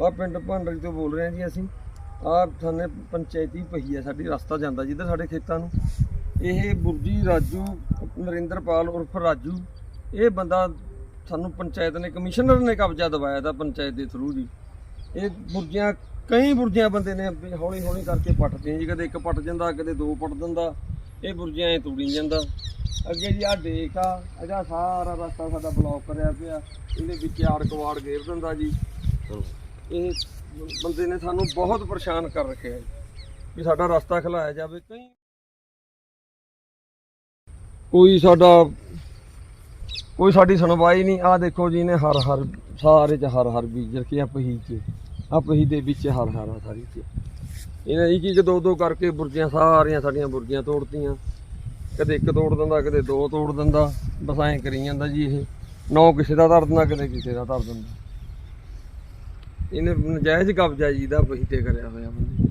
ਆ ਪਿੰਡ ਭੰਡਰੀ ਤੋਂ ਬੋਲ ਰਹੇ ਹਾਂ ਜੀ ਅਸੀਂ। ਆ ਸਾਨੇ ਪੰਚਾਇਤੀ ਪਹੀ ਹੈ ਸਾਡੀ ਰਸਤਾ ਜਾਂਦਾ ਜਿੱਧਰ ਸਾਡੇ ਖੇਤਾਂ ਨੂੰ। ਇਹ ਬੁਰਜੀ ਰਾਜੂ, ਨਰਿੰਦਰਪਾਲ ਉਰਫ ਰਾਜੂ, ਇਹ ਬੰਦਾ ਸਾਨੂੰ ਪੰਚਾਇਤ ਨੇ, ਕਮਿਸ਼ਨਰ ਨੇ ਕਬਜ਼ਾ ਦਵਾਇਆ ਦਾ ਪੰਚਾਇਤ ਦੇ ਥਰੂ ਜੀ। ਇਹ ਬੁਰਜੀਆਂ, ਕਈ ਬੁਰਜੀਆਂ ਬੰਦੇ ਨੇ ਹੌਲੀ ਹੌਲੀ ਕਰਕੇ ਪੱਟਦੀਆਂ ਜੀ। ਕਦੇ ਇੱਕ ਪੱਟ ਜਾਂਦਾ, ਕਦੇ ਦੋ ਪੱਟ ਦਿੰਦਾ। ਇਹ ਬੁਰਜੀਆਂ ਐ ਤੋੜੀ ਜਾਂਦਾ। ਅੱਗੇ ਜੀ ਆ ਡੇਕ ਆ ਇਹਦਾ ਸਾਰਾ ਰਸਤਾ ਸਾਡਾ ਬਲੌਕ ਕਰਿਆ ਪਿਆ। ਇਹਦੇ ਵਿੱਚ ਆੜ ਕਵਾੜ ਗੇਰ ਦਿੰਦਾ ਜੀ। ਇਹ ਬੰਦੇ ਨੇ ਸਾਨੂੰ ਬਹੁਤ ਪਰੇਸ਼ਾਨ ਕਰ ਰੱਖਿਆ ਵੀ ਸਾਡਾ ਰਸਤਾ ਖਲਾਇਆ ਜਾਵੇ। ਕਈ ਕੋਈ ਸਾਡਾ ਕੋਈ ਸਾਡੀ ਸੁਣਵਾਈ ਨਹੀਂ। ਆ ਦੇਖੋ ਜੀ ਨੇ ਹਰ ਹਰ ਸਾਰੇ ਚ ਹਰ ਹਰ ਬੀਜ ਰੱਖੇ ਆ ਪਹੀ ਚ। ਆ ਪਹੀ ਦੇ ਵਿੱਚ ਹਰ ਹਰ ਆ ਸਾਰੀ ਚ। ਇਹਨੇ ਇੱਕ ਇੱਕ ਦੋ ਦੋ ਕਰਕੇ ਬੁਰਜੀਆਂ, ਸਾਰੀਆਂ ਸਾਡੀਆਂ ਬੁਰਜੀਆਂ ਤੋੜਤੀਆਂ। ਕਦੇ ਇੱਕ ਤੋੜ ਦਿੰਦਾ, ਕਦੇ ਦੋ ਤੋੜ ਦਿੰਦਾ। ਬਸ ਐਂ ਕਰੀ ਜਾਂਦਾ ਜੀ ਇਹ। ਨੌ ਕਿਸੇ ਦਾ ਧਰ ਦਿੰਦਾ ਕਦੇ ਕਿਸੇ ਦਾ ਧਰ ਦਿੰਦਾ ਇਹਨੇ ਨਜਾਇਜ਼ ਕਬਜ਼ਾ ਜੀ ਦਾ ਪਹੀ ਤੇ ਕਰਿਆ ਹੋਇਆ ਬੰਦੇ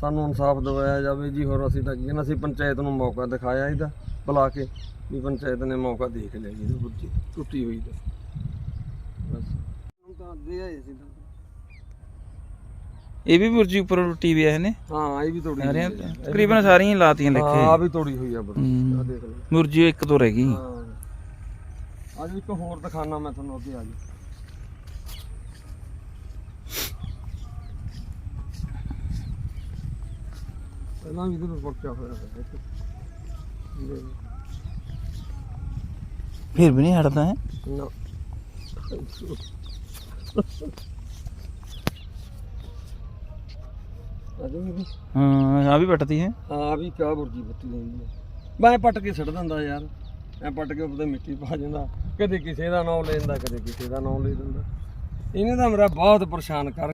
ਸਾਨੂੰ ਇਨਸਾਫ ਦਿਵਾਇਆ ਜਾਵੇ ਜੀ ਹੋਰ ਅਸੀਂ ਤਾਂ ਕੀ ਕਹਿਣਾ ਅਸੀਂ ਪੰਚਾਇਤ ਨੂੰ ਮੌਕਾ ਦਿਖਾਇਆ ਇਹਦਾ ਬੁਲਾ ਕੇ ਵੀ ਪੰਚਾਇਤ ਨੇ ਮੌਕਾ ਦੇਖ ਲਿਆ ਜੀ ਇਹਦੀ ਬੁਰਜੀ ਟੁੱਟੀ ਹੋਈ ਦਾ ਬਸ। ਹੁਣ ਤਾਂ ਦੇ ਆਏ ਸੀ ਤਾਂ। ਇਹ ਵੀ ਬੁਰਜੀ ਉੱਪਰ ਟੁੱਟੀ ਵੀ ਹੈ ਨੇ ਹਾਂ ਇਹ ਵੀ ਤੋੜੀ ਸਾਰੀਆਂ ਹੋਈ ਹੈ। ਤਕਰੀਬਨ ਸਾਰੀਆਂ ਹੀ ਲਾਤੀਆਂ ਹਾਂ ਆ ਵੀ ਤੋੜੀ ਹੋਈ ਆ ਬੁਰਜੀ ਦੇਖ ਲਓ। ਇੱਕ ਤੋਂ ਰਹਿ ਗਈ। ਹਾਂ। ਅੱਜ ਇੱਕ ਹੋਰ ਦਿਖਾਣਾ ਮੈਂ ਤੁਹਾਨੂੰ ਅੱਗੇ ਆ ਜੀ ਪਹਿਲਾਂ ਵੀ ਇਹਦੇ ਪਰਚਾ ਹੋਇਆ। ਇਹ ਫਿਰ ਵੀ ਨਹੀਂ ਹਟਦਾ ਹੈ? ਨਾ। ਅਜੇ ਵੀ ਹਾਂ ਆ ਵੀ ਪੱਟਦੀ ਹੈ? ਹਾਂ ਵੀ ਕਿਆ ਬੁਰਜੀ ਬੱਤੀ ਹੋਈ ਹੈ। ਮੈਂ ਪੱਟ ਕੇ ਪੱਟ ਕੇ ਉੱਤੇ ਮਿੱਟੀ ਪਾ ਜਾਂਦਾ ਕਦੇ ਕਿਸੇ ਦਾ ਨਾਮ ਲੈ ਲੈਂਦਾ ਕਦੇ ਕਿਸੇ ਦਾ ਨਾਮ ਲੈ ਲੈਂਦਾ ਇਹਨੇ ਤਾਂ ਮੇਰਾ ਬਹੁਤ ਪਰੇਸ਼ਾਨ ਕਰ